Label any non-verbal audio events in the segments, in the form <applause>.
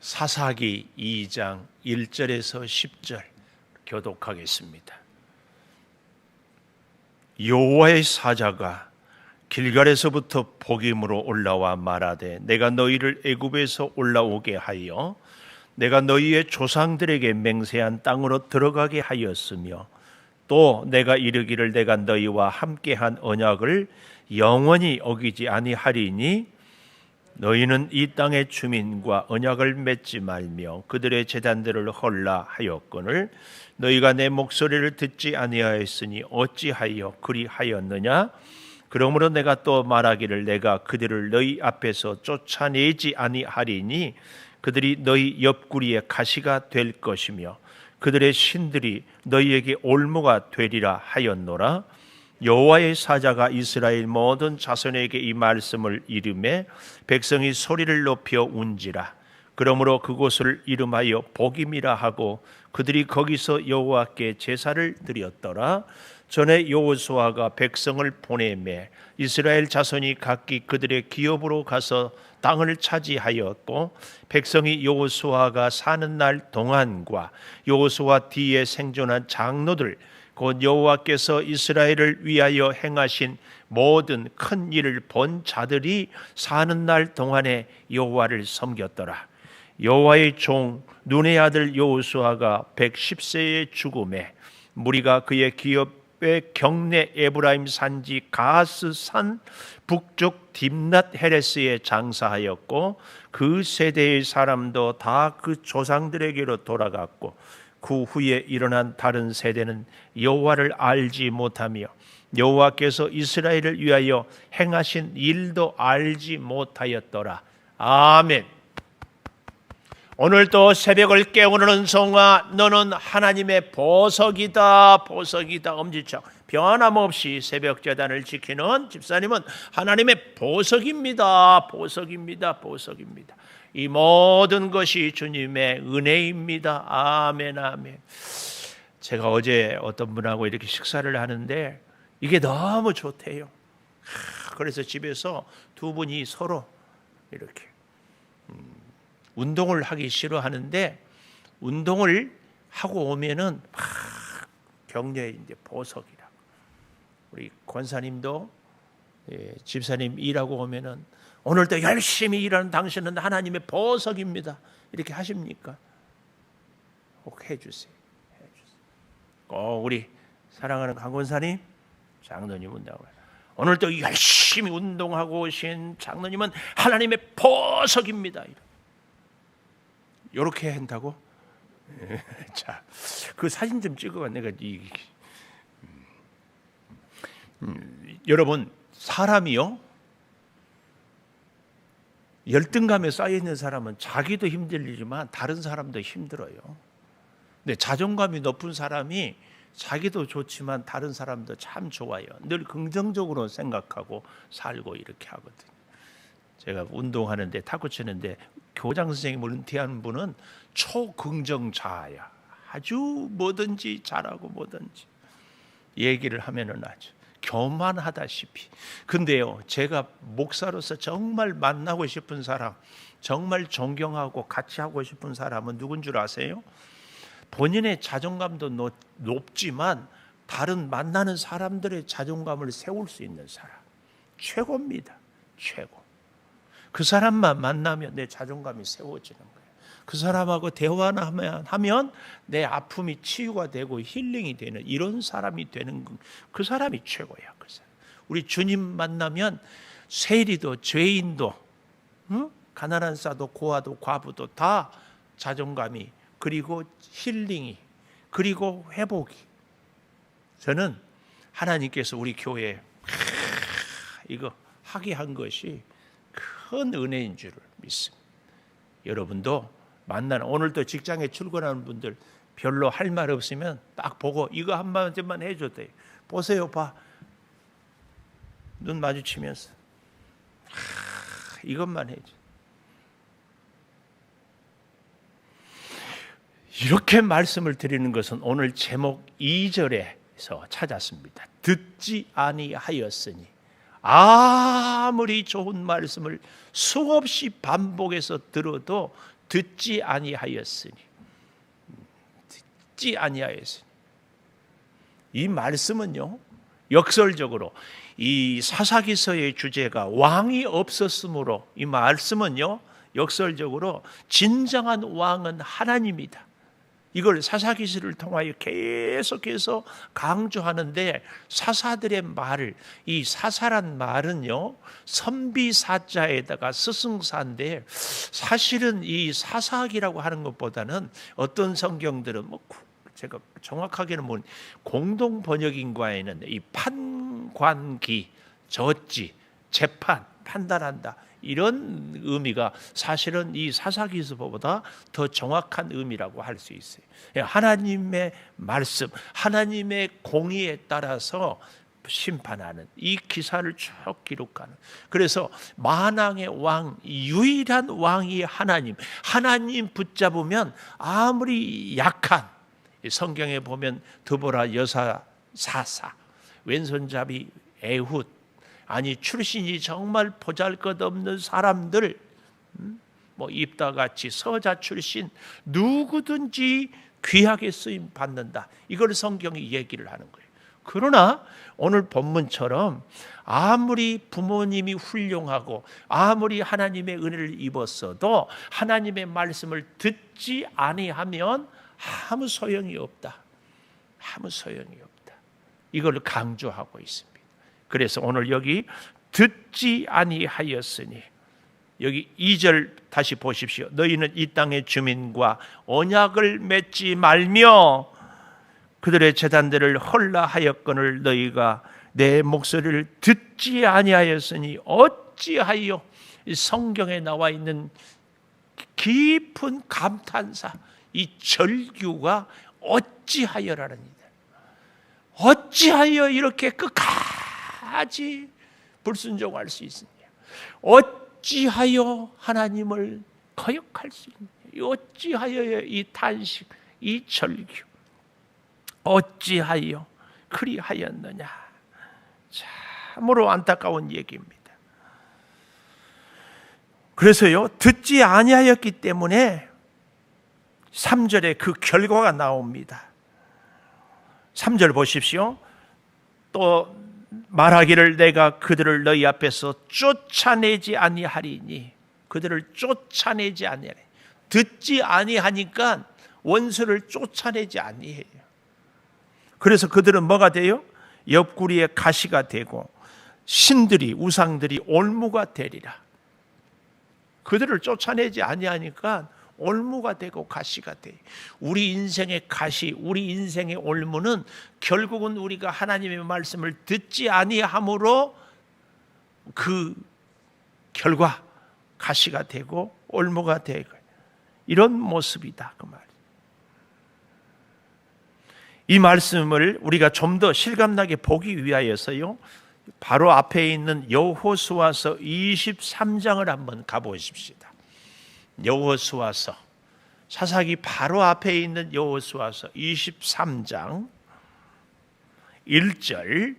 사사기 2장 1절에서 10절 교독하겠습니다. 여호와의 사자가 길갈에서부터 복임으로 올라와 말하되 내가 너희를 애굽에서 올라오게 하여 내가 너희의 조상들에게 맹세한 땅으로 들어가게 하였으며 또 내가 이르기를 내가 너희와 함께한 언약을 영원히 어기지 아니하리니 너희는 이 땅의 주민과 언약을 맺지 말며 그들의 재단들을 헐라 하였거늘 너희가 내 목소리를 듣지 아니하였으니 어찌하여 그리하였느냐? 그러므로 내가 또 말하기를 내가 그들을 너희 앞에서 쫓아내지 아니하리니 그들이 너희 옆구리에 가시가 될 것이며 그들의 신들이 너희에게 올무가 되리라 하였노라 여호와의 사자가 이스라엘 모든 자손에게 이 말씀을 이름에 백성이 소리를 높여 운지라. 그러므로 그곳을 이름하여 복임이라 하고 그들이 거기서 여호와께 제사를 드렸더라. 전에 여호수아가 백성을 보내매 이스라엘 자손이 각기 그들의 기업으로 가서 땅을 차지하였고 백성이 여호수아가 사는 날 동안과 여호수아 뒤에 생존한 장로들 곧 여호와께서 이스라엘을 위하여 행하신 모든 큰 일을 본 자들이 사는 날 동안에 여호와를 섬겼더라. 여호와의 종 눈의 아들 여호수아가 110세의 죽음에 무리가 그의 기업의 경내 에브라임 산지 가스 산 북쪽 딥낫 헤레스에 장사하였고 그 세대의 사람도 다 그 조상들에게로 돌아갔고 그 후에 일어난 다른 세대는 여호와를 알지 못하며 여호와께서 이스라엘을 위하여 행하신 일도 알지 못하였더라. 아멘. 오늘도 새벽을 깨우는 성아 너는 하나님의 보석이다 보석이다 엄지척 변함없이 새벽 재단을 지키는 집사님은 하나님의 보석입니다 보석입니다 보석입니다 이 모든 것이 주님의 은혜입니다. 아멘, 아멘. 제가 어제 어떤 분하고 이렇게 식사를 하는데 이게 너무 좋대요. 그래서 집에서 두 분이 서로 이렇게 음, 운동을 하기 싫어하는데 운동을 하고 오면은 막 격려의 이제 보석이라. 우리 권사님도 예, 집사님 일하고 오면은 오늘도 열심히 일하는 당신은 하나님의 보석입니다. 이렇게 하십니까? 꼭 해주세요. 해주세요. 꼭 우리 사랑하는 강권사님, 장로님은 오늘도 열심히 운동하고 오신 장로님은 하나님의 보석입니다. 이렇게 한다고? <laughs> 자, 그 사진 좀 찍어봐. 내가 이 음, 음, 여러분 사람이요 열등감에 쌓여 있는 사람은 자기도 힘들지만 다른 사람도 힘들어요. 근데 자존감이 높은 사람이 자기도 좋지만 다른 사람도 참 좋아요. 늘 긍정적으로 생각하고 살고 이렇게 하거든. 제가 운동하는데 탁구 치는데 교장 선생님을 은퇴한 분은 초긍정자야. 아주 뭐든지 잘하고 뭐든지 얘기를 하면은 아주 교만하다시피. 근데요, 제가 목사로서 정말 만나고 싶은 사람, 정말 존경하고 같이 하고 싶은 사람은 누군 줄 아세요? 본인의 자존감도 높지만 다른 만나는 사람들의 자존감을 세울 수 있는 사람. 최고입니다. 최고. 그 사람만 만나면 내 자존감이 세워지는 거예요. 그 사람하고 대화하면 하면 내 아픔이 치유가 되고 힐링이 되는 이런 사람이 되는 그 사람이 최고야. 그 사람. 우리 주님 만나면 세리도 죄인도 응? 가난한 자도 고아도 과부도 다 자존감이 그리고 힐링이 그리고 회복이 저는 하나님께서 우리 교회에 이거 하게 한 것이 큰 은혜인 줄을 믿습니다. 여러분도 만나는 오늘도 직장에 출근하는 분들 별로 할 말 없으면 딱 보고 이거 한 마디만 해줘도 돼. 보세요, 봐. 눈 마주치면서 하, 이것만 해줘. 이렇게 말씀을 드리는 것은 오늘 제목 2절에서 찾았습니다. 듣지 아니하였으니 아무리 좋은 말씀을 수없이 반복해서 들어도 듣지 아니하였으니 듣지 아니하였으니 이 말씀은요 역설적으로 이 사사기서의 주제가 왕이 없었으므로 이 말씀은요 역설적으로 진정한 왕은 하나님이다. 이걸 사사기서를 통하여 계속해서 강조하는데 사사들의 말을 이 사사란 말은요 선비사자에다가 스승사인데 사실은 이 사사기라고 하는 것보다는 어떤 성경들은 뭐 제가 정확하게는 뭐 공동 번역인과에는 이 판관기 젖지 재판 판단한다 이런 의미가 사실은 이 사사기서보다 더 정확한 의미라고 할 수 있어요. 예, 하나님의 말씀, 하나님의 공의에 따라서 심판하는 이 기사를 쭉 기록하는. 그래서 만왕의 왕, 유일한 왕이 하나님. 하나님 붙잡으면 아무리 약한 성경에 보면 드보라 여사 사사, 왼손잡이 에훗, 아니 출신이 정말 보잘것없는 사람들 음? 뭐 입다 같이 서자 출신 누구든지 귀하게 쓰임 받는다. 이걸 성경이 얘기를 하는 거예요. 그러나 오늘 본문처럼 아무리 부모님이 훌륭하고 아무리 하나님의 은혜를 입었어도 하나님의 말씀을 듣지 아니하면 아무 소용이 없다. 아무 소용이 없다. 이걸 강조하고 있습니다. 그래서 오늘 여기 듣지 아니하였으니 여기 2절 다시 보십시오. 너희는 이 땅의 주민과 언약을 맺지 말며 그들의 재단들을 헐라하였거늘 너희가 내 목소리를 듣지 아니하였으니 어찌하여 성경에 나와 있는 깊은 감탄사 이 절규가 어찌하여라는. 어찌하여 이렇게 끝까지 끝까지 불순종할 수 있느냐? 어찌하여 하나님을 거역할 수 있느냐? 어찌하여 이 탄식, 이 절규, 어찌하여 그리하였느냐? 참으로 안타까운 얘기입니다. 그래서요, 듣지 아니하였기 때문에 3절에 그 결과가 나옵니다. 3절 보십시오. 또 말하기를 내가 그들을 너희 앞에서 쫓아내지 아니하리니 그들을 쫓아내지 아니하리 듣지 아니하니까 원수를 쫓아내지 아니해요. 그래서 그들은 뭐가 돼요? 옆구리에 가시가 되고 신들이 우상들이 올무가 되리라. 그들을 쫓아내지 아니하니까 올무가 되고 가시가 돼. 우리 인생의 가시, 우리 인생의 올무는 결국은 우리가 하나님의 말씀을 듣지 아니함으로 그 결과 가시가 되고 올무가 되고 이런 모습이다 그 말. 이 말씀을 우리가 좀 더 실감나게 보기 위하여서요. 바로 앞에 있는 여호수아서 23장을 한번 가보십시다. 여호수아서 사사기 바로 앞에 있는 여호수아서 23장 1절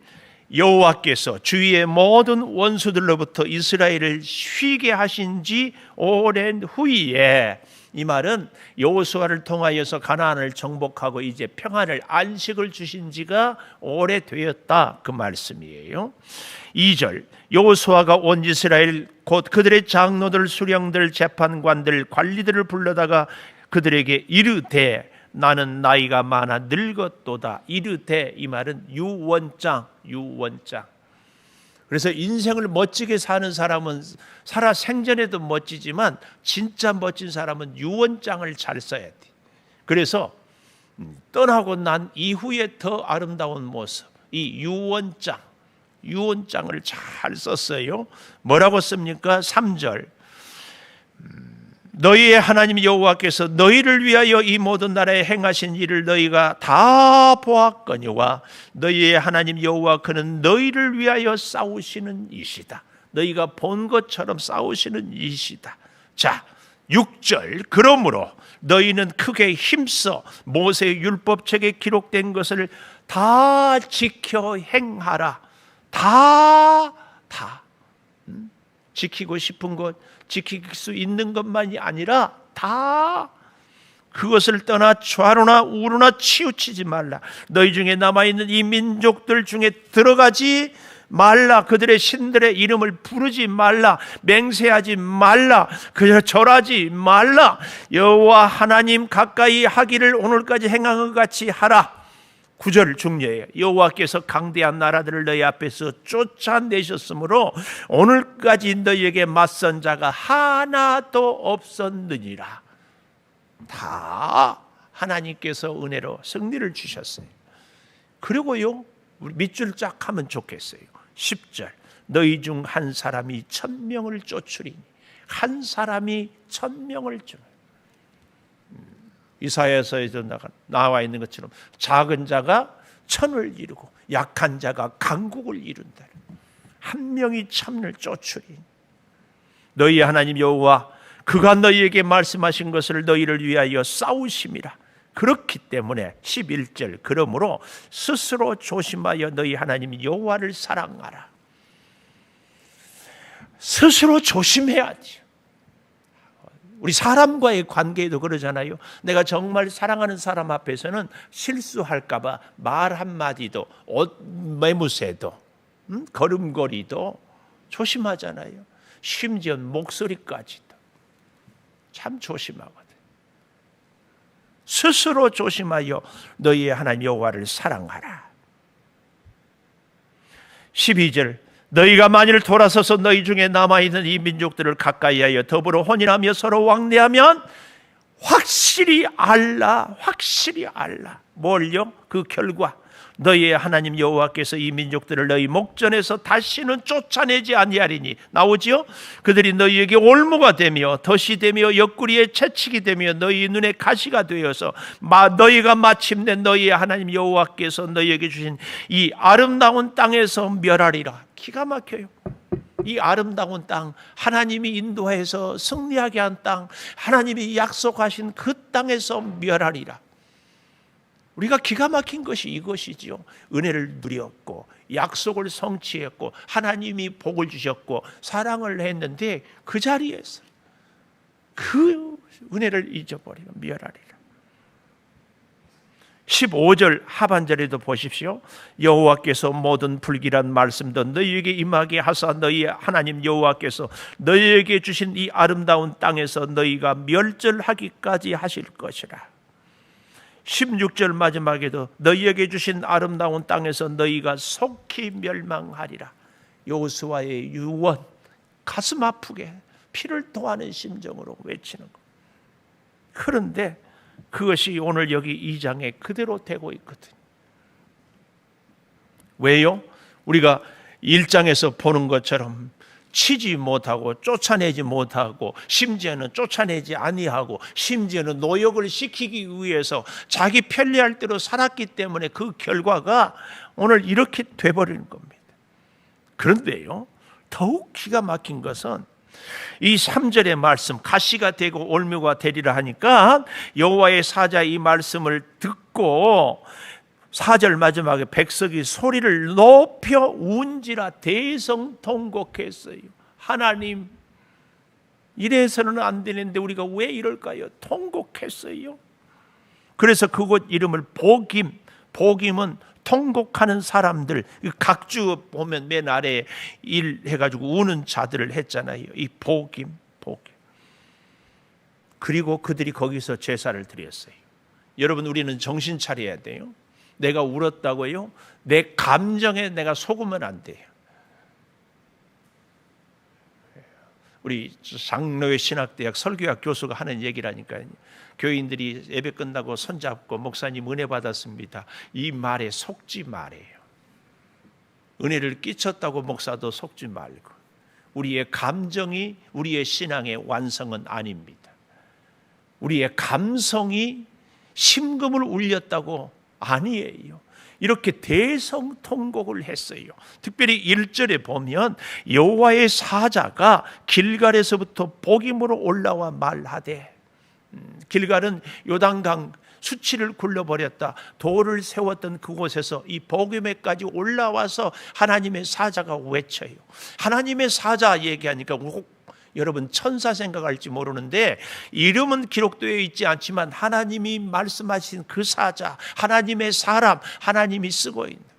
여호와께서 주위의 모든 원수들로부터 이스라엘을 쉬게 하신 지 오랜 후에 이 말은 여호수아를 통하여서 가나안을 정복하고 이제 평안을 안식을 주신 지가 오래되었다 그 말씀이에요. 2절 여호수아가 온 이스라엘 곧 그들의 장로들 수령들 재판관들 관리들을 불러다가 그들에게 이르되 나는 나이가 많아 늙었도다 이르되 이 말은 유원장 유원장 그래서 인생을 멋지게 사는 사람은 살아 생전에도 멋지지만 진짜 멋진 사람은 유언장을 잘 써야 돼. 그래서 떠나고 난 이후에 더 아름다운 모습, 이 유언장, 유언장을 잘 썼어요. 뭐라고 씁니까? 3절. 너희의 하나님 여호와께서 너희를 위하여 이 모든 나라에 행하신 일을 너희가 다 보았거니와 너희의 하나님 여호와 그는 너희를 위하여 싸우시는 이시다. 너희가 본 것처럼 싸우시는 이시다. 자, 6절 그러므로 너희는 크게 힘써 모세의 율법책에 기록된 것을 다 지켜 행하라. 다 다. 음? 지키고 싶은 것 지킬 수 있는 것만이 아니라 다다 그것을 떠나 좌로나 우로나 치우치지 말라. 너희 중에 남아 있는 이 민족들 중에 들어가지 말라. 그들의 신들의 이름을 부르지 말라. 맹세하지 말라. 그저 절하지 말라. 여호와 하나님 가까이 하기를 오늘까지 행한 것 같이 하라. 구절 중요해요. 여호와께서 강대한 나라들을 너희 앞에서 쫓아내셨으므로 오늘까지 너희에게 맞선 자가 하나도 없었느니라. 다 하나님께서 은혜로 승리를 주셨어요. 그리고요, 우리 밑줄 쫙 하면 좋겠어요. 10절. 너희 중 한 사람이 천명을 쫓으리니 한 사람이 천명을 쫓 이사야서에도 나와 있는 것처럼 작은 자가 천을 이루고 약한 자가 강국을 이룬다. 한 명이 천을 쫓으리. 너희 하나님 여호와 그가 너희에게 말씀하신 것을 너희를 위하여 싸우심이라. 그렇기 때문에 11절 그러므로 스스로 조심하여 너희 하나님 여호와를 사랑하라. 스스로 조심해야지. 우리 사람과의 관계에도 그러잖아요. 내가 정말 사랑하는 사람 앞에서는 실수할까봐 말 한마디도, 옷 매무새도, 음? 걸음걸이도 조심하잖아요. 심지어 목소리까지도. 참 조심하거든. 스스로 조심하여 너희의 하나님 여호와를 사랑하라. 12절 너희가 만일 돌아서서 너희 중에 남아있는 이 민족들을 가까이하여 더불어 혼인하며 서로 왕래하면 확실히 알라 확실히 알라 뭘요? 그 결과 너희의 하나님 여호와께서 이 민족들을 너희 목전에서 다시는 쫓아내지 아니하리니 나오지요? 그들이 너희에게 올무가 되며 덫이 되며 옆구리에 채찍이 되며 너희 눈에 가시가 되어서 마 너희가 마침내 너희의 하나님 여호와께서 너희에게 주신 이 아름다운 땅에서 멸하리라. 기가 막혀요. 이 아름다운 땅, 하나님이 인도해서 승리하게 한 땅, 하나님이 약속하신 그 땅에서 멸하리라. 우리가 기가 막힌 것이 이것이지요. 은혜를 누렸고 약속을 성취했고 하나님이 복을 주셨고 사랑을 했는데 그 자리에서 그 은혜를 잊어버리면 멸하리라. 15절 하반절에도 보십시오. 여호와께서 모든 불길한 말씀도 너희에게 임하게 하사 너희 하나님 여호와께서 너희에게 주신 이 아름다운 땅에서 너희가 멸절하기까지 하실 것이라. 16절 마지막에도 너희에게 주신 아름다운 땅에서 너희가 속히 멸망하리라. 요수와의 유언 가슴 아프게 피를 토하는 심정으로 외치는 것. 그런데 그것이 오늘 여기 이 장에 그대로 되고 있거든. 왜요? 우리가 1장에서 보는 것처럼 치지 못하고 쫓아내지 못하고 심지어는 쫓아내지 아니하고 심지어는 노역을 시키기 위해서 자기 편리할 대로 살았기 때문에 그 결과가 오늘 이렇게 돼버리는 겁니다. 그런데요, 더욱 기가 막힌 것은 이 3절의 말씀 가시가 되고 올무가 되리라 하니까 여호와의 사자 이 말씀을 듣고 4절 마지막에 백석이 소리를 높여 운지라 대성통곡했어요. 하나님 이래서는 안 되는데 우리가 왜 이럴까요? 통곡했어요. 그래서 그곳 이름을 복임, 복임은 통곡하는 사람들, 각주 보면 맨 아래 일 해가지고 우는 자들을 했잖아요. 이 복임, 복임. 그리고 그들이 거기서 제사를 드렸어요. 여러분, 우리는 정신 차려야 돼요. 내가 울었다고요? 내 감정에 내가 속으면 안 돼요. 우리 장로회 신학대학 설교학 교수가 하는 얘기라니까요. 교인들이 예배 끝나고 손잡고 목사님 은혜 받았습니다. 이 말에 속지 말아요. 은혜를 끼쳤다고 목사도 속지 말고 우리의 감정이 우리의 신앙의 완성은 아닙니다. 우리의 감성이 심금을 울렸다고 아니에요. 이렇게 대성통곡을 했어요. 특별히 1절에 보면 여호와의 사자가 길갈에서부터 복임으로 올라와 말하되 음, 길갈은 요단강 수치를 굴려버렸다. 돌을 세웠던 그곳에서 이 복음에까지 올라와서 하나님의 사자가 외쳐요. 하나님의 사자 얘기하니까 여러분 천사 생각할지 모르는데 이름은 기록되어 있지 않지만 하나님이 말씀하신 그 사자, 하나님의 사람, 하나님이 쓰고 있는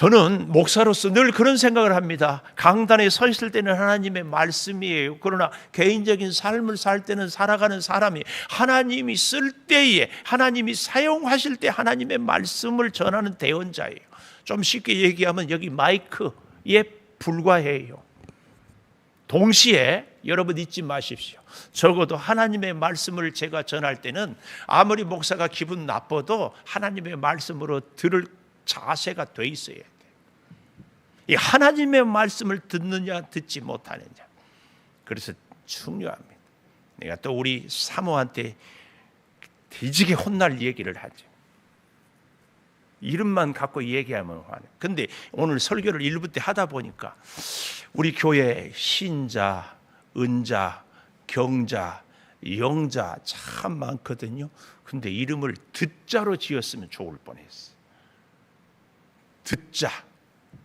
저는 목사로서 늘 그런 생각을 합니다. 강단에 서 있을 때는 하나님의 말씀이에요. 그러나 개인적인 삶을 살 때는 살아가는 사람이 하나님이 쓸 때에 하나님이 사용하실 때 하나님의 말씀을 전하는 대언자예요. 좀 쉽게 얘기하면 여기 마이크에 불과해요. 동시에 여러분 잊지 마십시오. 적어도 하나님의 말씀을 제가 전할 때는 아무리 목사가 기분 나빠도 하나님의 말씀으로 들을 자세가 돼 있어야 돼. 이 하나님의 말씀을 듣느냐 듣지 못하느냐. 그래서 중요합니다. 내가 또 우리 사모한테 뒤지게 혼날 얘기를 하죠. 이름만 갖고 얘기하면 화내. 근데 오늘 설교를 일부 때 하다 보니까 우리 교회 신자, 은자, 경자, 영자 참 많거든요. 근데 이름을 듣자로 지었으면 좋을 뻔했어. 듣자.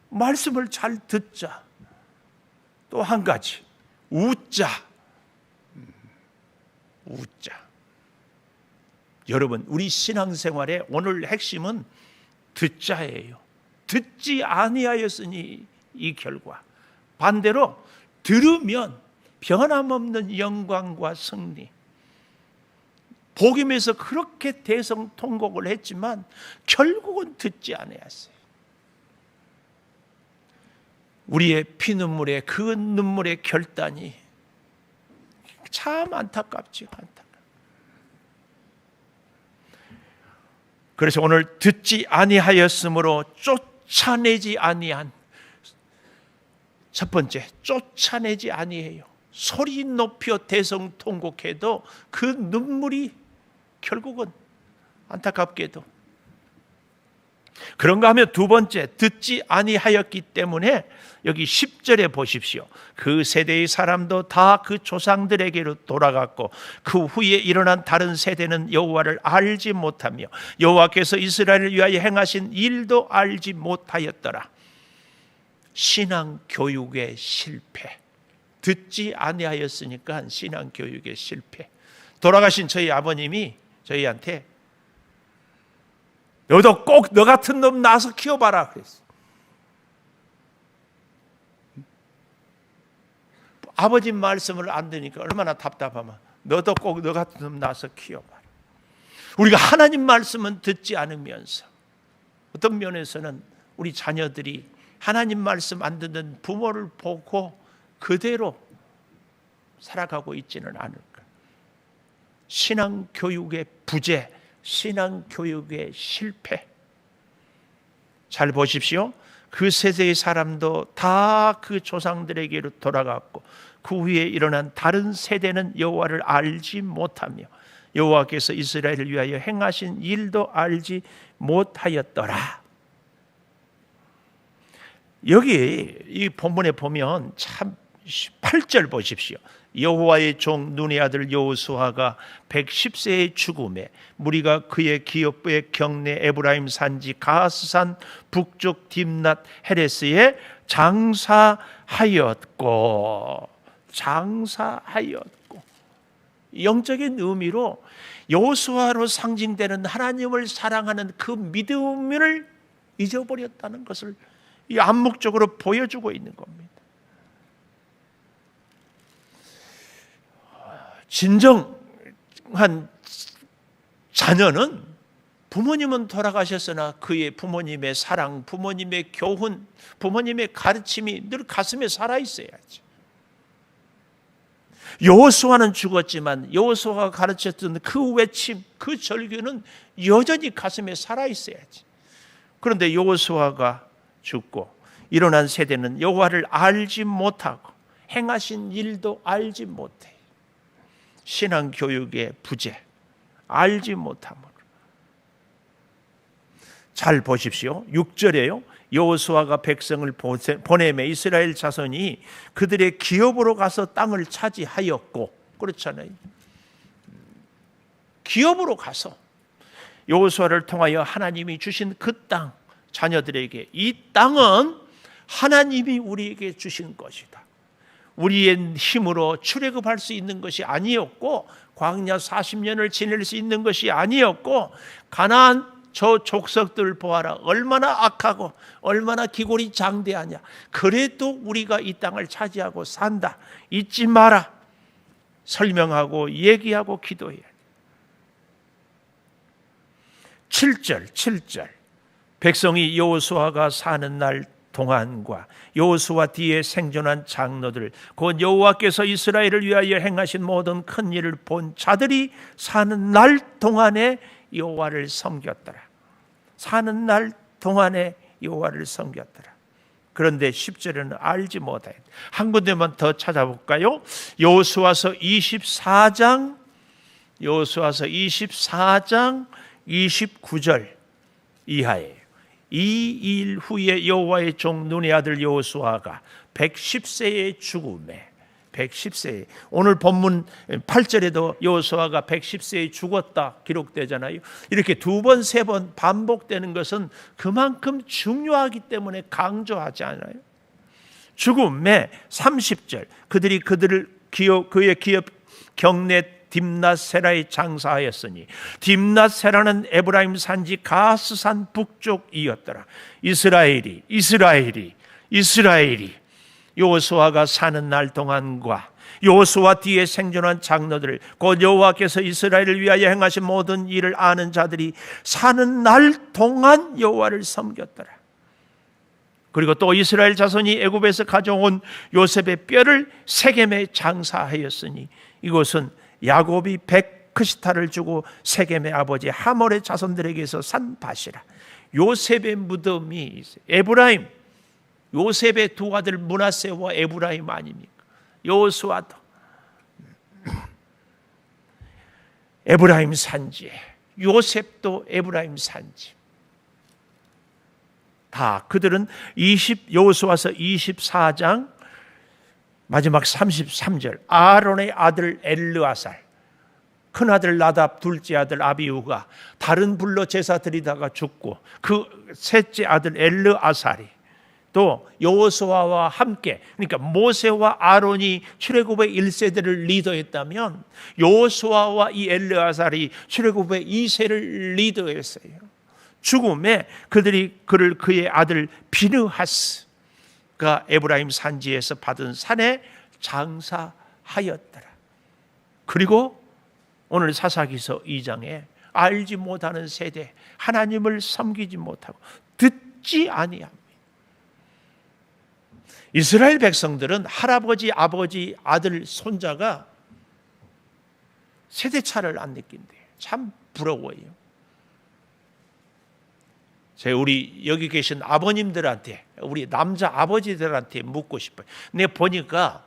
말씀을 잘 듣자. 또 한 가지. 웃자. 음, 웃자. 여러분, 우리 신앙생활의 오늘 핵심은 듣자예요. 듣지 아니하였으니 이 결과. 반대로 들으면 변함없는 영광과 승리. 복임에서 그렇게 대성통곡을 했지만 결국은 듣지 아니하였어요. 우리의 피눈물의 그 눈물의 결단이 참 안타깝지요. 안타 그래서 오늘 듣지 아니하였으므로 쫓아내지 아니한 첫 번째 쫓아내지 아니해요. 소리 높여 대성 통곡해도 그 눈물이 결국은 안타깝게도 그런가 하면 두 번째 듣지 아니하였기 때문에 여기 10절에 보십시오. 그 세대의 사람도 다 그 조상들에게로 돌아갔고 그 후에 일어난 다른 세대는 여호와를 알지 못하며 여호와께서 이스라엘을 위하여 행하신 일도 알지 못하였더라. 신앙 교육의 실패. 듣지 아니하였으니까 신앙 교육의 실패. 돌아가신 저희 아버님이 저희한테 너도 꼭 너 같은 놈 낳아서 키워봐라 그랬어. 아버지 말씀을 안 듣니까 얼마나 답답하면 너도 꼭 너 같은 놈 낳아서 키워봐라. 우리가 하나님 말씀은 듣지 않으면서 어떤 면에서는 우리 자녀들이 하나님 말씀 안 듣는 부모를 보고 그대로 살아가고 있지는 않을까. 신앙 교육의 부재, 신앙 교육의 실패. 잘 보십시오. 그 세대의 사람도 다 그 조상들에게로 돌아갔고 그 후에 일어난 다른 세대는 여호와를 알지 못하며 여호와께서 이스라엘을 위하여 행하신 일도 알지 못하였더라. 여기 이 본문에 보면 참 8절 보십시오. 여호와의 종 눈의 아들 여호수아가 110세의 죽음에 무리가 그의 기업부의 경내 에브라임 산지 가스산 북쪽 딥낫 헤레스에 장사하였고 장사하였고 영적인 의미로 여호수아로 상징되는 하나님을 사랑하는 그 믿음을 잊어버렸다는 것을 이 암묵적으로 보여주고 있는 겁니다. 진정한 자녀는 부모님은 돌아가셨으나 그의 부모님의 사랑, 부모님의 교훈, 부모님의 가르침이 늘 가슴에 살아 있어야지. 여호수아는 죽었지만 여호수아가 가르쳤던 그 외침, 그 절규는 여전히 가슴에 살아 있어야지. 그런데 여호수아가 죽고 일어난 세대는 여호와를 알지 못하고 행하신 일도 알지 못해. 신앙 교육의 부재, 알지 못함으로. 잘 보십시오. 6절에요. 여호수아가 백성을 보내매 이스라엘 자손이 그들의 기업으로 가서 땅을 차지하였고 그렇잖아요. 기업으로 가서 여호수아를 통하여 하나님이 주신 그 땅 자녀들에게 이 땅은 하나님이 우리에게 주신 것이다. 우리의 힘으로 출애굽할 수 있는 것이 아니었고 광야 40년을 지낼 수 있는 것이 아니었고 가나안 저 족속들 보아라. 얼마나 악하고 얼마나 기골이 장대하냐. 그래도 우리가 이 땅을 차지하고 산다. 잊지 마라. 설명하고 얘기하고 기도해야 돼 7절 7절. 백성이 여호수아가 사는 날 동안과 여호수아 뒤에 생존한 장로들 곧 여호와께서 이스라엘을 위하여 행하신 모든 큰 일을 본 자들이 사는 날 동안에 여호와를 섬겼더라. 사는 날 동안에 여호와를 섬겼더라. 그런데 10절에는 알지 못해. 한 군데만 더 찾아볼까요? 여호수아서 24장 여호수아서 24장 29절 이하에 이 일 후에 여호와의 종 눈의 아들 여호수아가 110세의 죽음에 110세 오늘 본문 8절에도 여호수아가 110세에 죽었다 기록되잖아요. 이렇게 두 번, 세 번 반복되는 것은 그만큼 중요하기 때문에 강조하지 않아요. 죽음에 30절 그들이 그들을 기업 그의 기업 경내 딥낫세라에 장사하였으니 딥낫세라는 에브라임 산지 가스산 북쪽이었더라. 이스라엘이 이스라엘이 이스라엘이 요수아가 사는 날 동안과 요수아 뒤에 생존한 장로들 곧 여호와께서 이스라엘을 위하여 행하신 모든 일을 아는 자들이 사는 날 동안 여호와를 섬겼더라. 그리고 또 이스라엘 자손이 애굽에서 가져온 요셉의 뼈를 세겜에 장사하였으니 이곳은 야곱이 백크시타를 주고 세겜의 아버지 하몰의 자손들에게서 산 밭이라. 요셉의 무덤이 에브라임 요셉의 두 아들 문하세와 에브라임 아닙니까? 요수아도 에브라임 산지 요셉도 에브라임 산지 다 그들은 20 여호수아서 24장 마지막 33절 아론의 아들 엘르아살 큰 아들 나답 둘째 아들 아비우가 다른 불로 제사 드리다가 죽고 그 셋째 아들 엘르아살이 또 여호수아와 함께 그러니까 모세와 아론이 출애굽의 1세대를 리더했다면 여호수아와 이 엘르아살이 출애굽의 2세를 리더했어요. 죽음에 그들이 그를 그의 아들 비느하스 그가 에브라임 산지에서 받은 산에 장사하였더라. 그리고 오늘 사사기서 2장에 알지 못하는 세대 하나님을 섬기지 못하고 듣지 아니합니다. 이스라엘 백성들은 할아버지, 아버지, 아들, 손자가 세대차를 안 느낀대요. 참 부러워요. 제 우리 여기 계신 아버님들한테 우리 남자 아버지들한테 묻고 싶어요. 내 보니까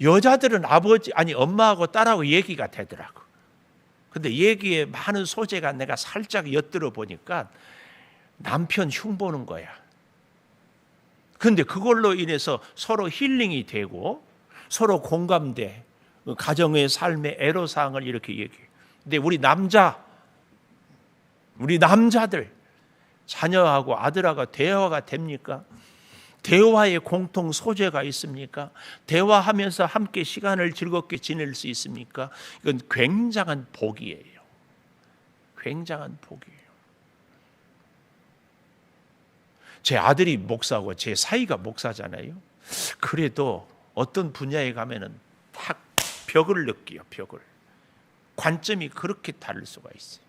여자들은 아버지 아니 엄마하고 딸하고 얘기가 되더라고. 근데 얘기에 많은 소재가 내가 살짝 엿들어 보니까 남편 흉보는 거야. 근데 그걸로 인해서 서로 힐링이 되고 서로 공감돼. 가정의 삶의 애로사항을 이렇게 얘기해. 근데 우리 남자, 우리 남자들, 자녀하고 아들하고 대화가 됩니까? 대화의 공통 소재가 있습니까? 대화하면서 함께 시간을 즐겁게 지낼 수 있습니까? 이건 굉장한 복이에요. 굉장한 복이에요. 제 아들이 목사고 제 사이가 목사잖아요. 그래도 어떤 분야에 가면은 딱 벽을 느껴요, 벽을. 관점이 그렇게 다를 수가 있어요.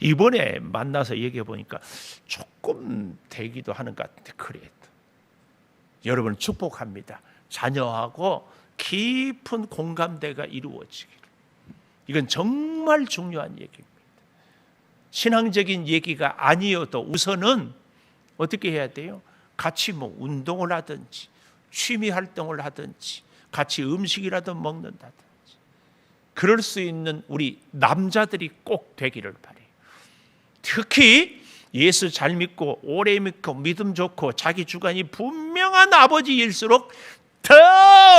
이번에 만나서 얘기해 보니까 조금 되기도 하는 것 같은데 그래도 여러분 축복합니다. 자녀하고 깊은 공감대가 이루어지기를. 이건 정말 중요한 얘기입니다. 신앙적인 얘기가 아니어도 우선은 어떻게 해야 돼요? 같이 뭐 운동을 하든지 취미 활동을 하든지 같이 음식이라도 먹는다든지 그럴 수 있는 우리 남자들이 꼭 되기를 바래요. 특히 예수 잘 믿고 오래 믿고 믿음 좋고 자기 주관이 분명한 아버지일수록 더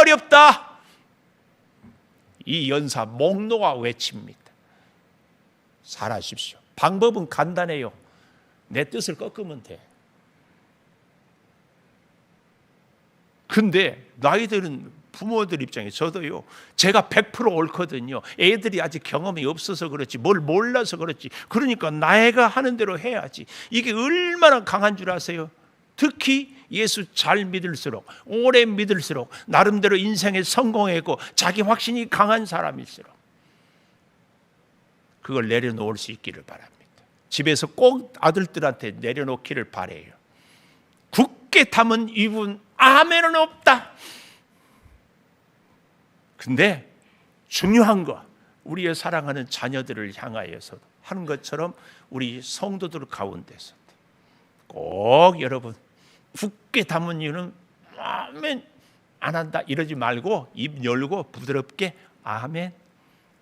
어렵다. 이 연사 목 놓아 외칩니다. 살아십시오. 방법은 간단해요. 내 뜻을 꺾으면 돼. 근데 나이들은 부모들 입장에 저도요. 제가 100% 옳거든요. 애들이 아직 경험이 없어서 그렇지 뭘 몰라서 그렇지. 그러니까 나이가 하는 대로 해야지. 이게 얼마나 강한 줄 아세요? 특히 예수 잘 믿을수록 오래 믿을수록 나름대로 인생에 성공했고 자기 확신이 강한 사람일수록 그걸 내려놓을 수 있기를 바랍니다. 집에서 꼭 아들들한테 내려놓기를 바래요. 굳게 담은 이분 아멘은 없다. 근데 중요한 거 우리의 사랑하는 자녀들을 향하여서 하는 것처럼 우리 성도들 가운데서 꼭 여러분 굳게 담은 이유는 아멘 안 한다 이러지 말고 입 열고 부드럽게 아멘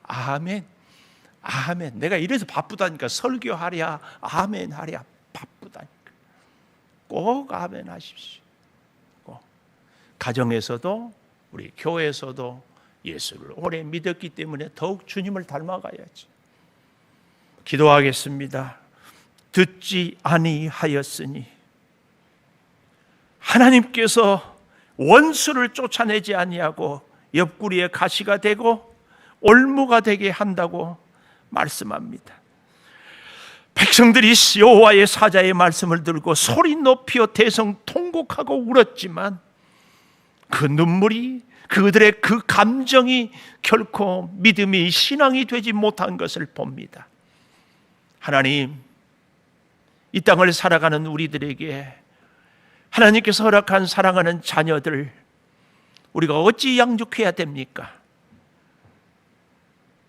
아멘 아멘. 내가 이래서 바쁘다니까 설교하랴 아멘 하랴. 바쁘다니까. 꼭 아멘 하십시오. 꼭. 가정에서도 우리 교회에서도 예수를 오래 믿었기 때문에 더욱 주님을 닮아가야지 기도하겠습니다 듣지 아니하였으니 하나님께서 원수를 쫓아내지 아니하고 옆구리에 가시가 되고 올무가 되게 한다고 말씀합니다. 백성들이 여호와의 사자의 말씀을 들고 소리 높여 대성 통곡하고 울었지만 그 눈물이 그들의 그 감정이 결코 믿음이 신앙이 되지 못한 것을 봅니다. 하나님, 이 땅을 살아가는 우리들에게 하나님께서 허락한 사랑하는 자녀들 우리가 어찌 양육해야 됩니까?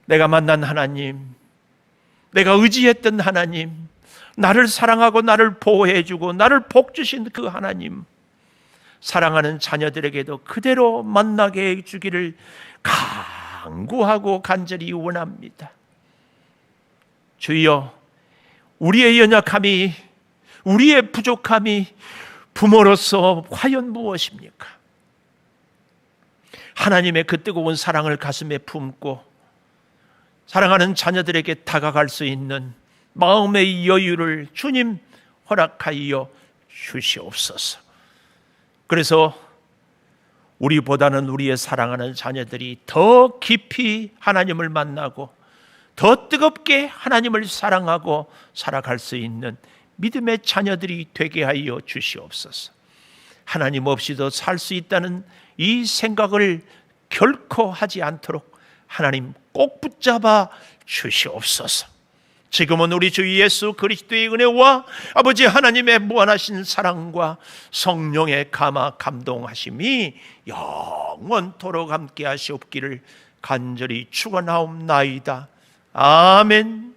내가 만난 하나님, 내가 의지했던 하나님, 나를 사랑하고 나를 보호해주고 나를 복주신 그 하나님, 사랑하는 자녀들에게도 그대로 만나게 해주기를 간구하고 간절히 원합니다. 주여, 우리의 연약함이, 우리의 부족함이 부모로서 과연 무엇입니까? 하나님의 그 뜨거운 사랑을 가슴에 품고 사랑하는 자녀들에게 다가갈 수 있는 마음의 여유를 주님 허락하여 주시옵소서. 그래서 우리보다는 우리의 사랑하는 자녀들이 더 깊이 하나님을 만나고 더 뜨겁게 하나님을 사랑하고 살아갈 수 있는 믿음의 자녀들이 되게 하여 주시옵소서. 하나님 없이도 살 수 있다는 이 생각을 결코 하지 않도록 하나님 꼭 붙잡아 주시옵소서. 지금은 우리 주 예수 그리스도의 은혜와 아버지 하나님의 무한하신 사랑과 성령의 감화 감동하심이 영원토록 함께 하시옵기를 간절히 축원하옵나이다. 아멘.